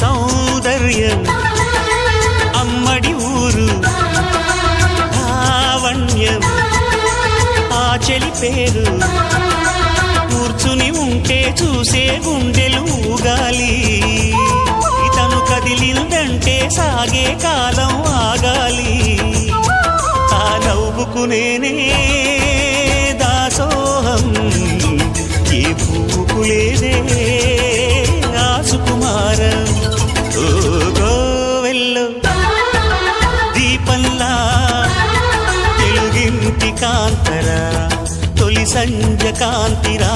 సౌందర్యం. అమ్మడి ఊరు లావణ్యం ఆ చెలి పేరు కూర్చుని ఉంటే చూసే గుండెలు ఊగాలి. ఇతను కదిలిందంటే సాగే కాలం ఆగాలి. ఆ నవ్వుకునేనే దాసోహం ఏ పువ్వుకు కాంతరా తొలి సంజ కాంతిరా